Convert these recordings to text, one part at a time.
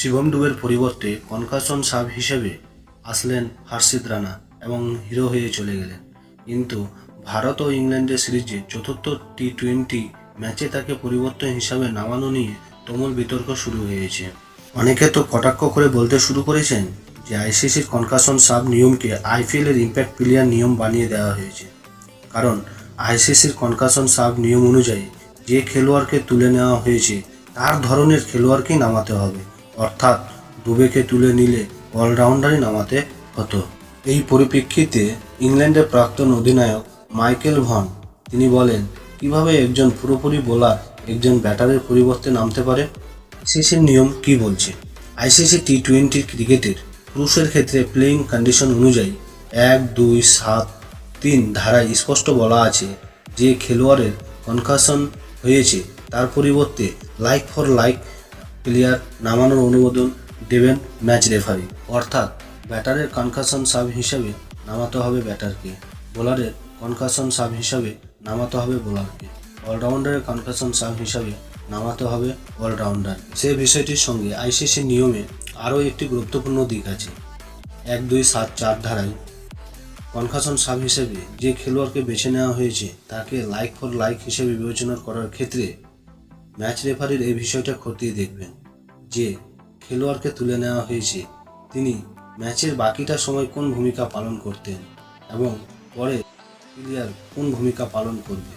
শিবম ডুবের পরিবর্তে concussion sub হিসেবে আসলেন হর্ষিত রানা এবং হিরো হয়ে চলে গেলেন। কিন্তু ভারত ও ইংল্যান্ডের সিরিজে চতুর্থ টি টোয়েন্টি ম্যাচে তাকে পরিবর্তন হিসাবে নামানো নিয়ে তুমুল বিতর্ক শুরু হয়েছে। অনেকে তো কটাক্ষ করে বলতে শুরু করেছেন যে আইসিসির কনকাশন সাব নিয়মকে আইপিএল এর ইম্প্যাক্ট প্লেয়ার নিয়ম বানিয়ে দেওয়া হয়েছে। কারণ আইসিসির কনকাশন সাব নিয়ম অনুযায়ী যে খেলোয়াড়কে তুলে নেওয়া হয়েছে, তার ধরনের খেলোয়াড়কেই নামাতে হবে। অর্থাৎ দুবেকে তুলে নিলে অলরাউন্ডারই নামাতে হতো। এই পরিপ্রেক্ষিতে ইংল্যান্ডের প্রাক্তন অধিনায়ক মাইকেল ভন, তিনি বলেন, কীভাবে একজন পুরোপুরি বোলার একজন ব্যাটারের পরিবর্তে নামতে পারে? আইসিসির নিয়ম কি বলছে? আইসিসি টি টোয়েন্টি ক্রিকেটের পুরুষের ক্ষেত্রে প্লেইং কন্ডিশন অনুযায়ী এক, দুই, সাত, তিন ধারায় স্পষ্ট বলা আছে যে খেলোয়াড়ের কনকাশন হয়েছে। তার পরিবর্তে লাইক ফর লাইক প্লেয়ার নামানোর অনুমোদন দেবেন ম্যাচ রেফারি অর্থাৎ ব্যাটারের কনকাশন সাব হিসাবে নামাতে হবে ব্যাটারকে। বোলারের কনকাশন সাব হিসাবে নামাতে হবে বোলারকে। অলরাউন্ডারের কনকাশন সাব হিসাবে নামাতে হবে অলরাউন্ডার সে বিষয়টির সঙ্গে আইসিসি নিয়মে আরও একটি গুরুত্বপূর্ণ দিক আছে। এক, দুই, সাত, চার ধারায় কনকাশন সাব হিসেবে যে খেলোয়াড়কে বেছে নেওয়া হয়েছে, তাকে লাইক ফর লাইক হিসেবে বিবেচনা করার ক্ষেত্রে ম্যাচ রেফারির এই বিষয়টা খতিয়ে দেখবেন যে খেলোয়াড়কে তুলে নেওয়া হয়েছে। তিনি ম্যাচের বাকিটা সময় কোন ভূমিকা পালন করতেন এবং পরে প্লেয়ার কোন ভূমিকা পালন করবে।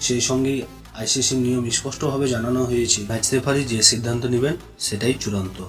সেই সঙ্গেই আইসিসির নিয়ম স্পষ্টভাবে জানানো হয়েছে। ম্যাচ রেফারি যে সিদ্ধান্ত নেবেন, সেটাই চূড়ান্ত।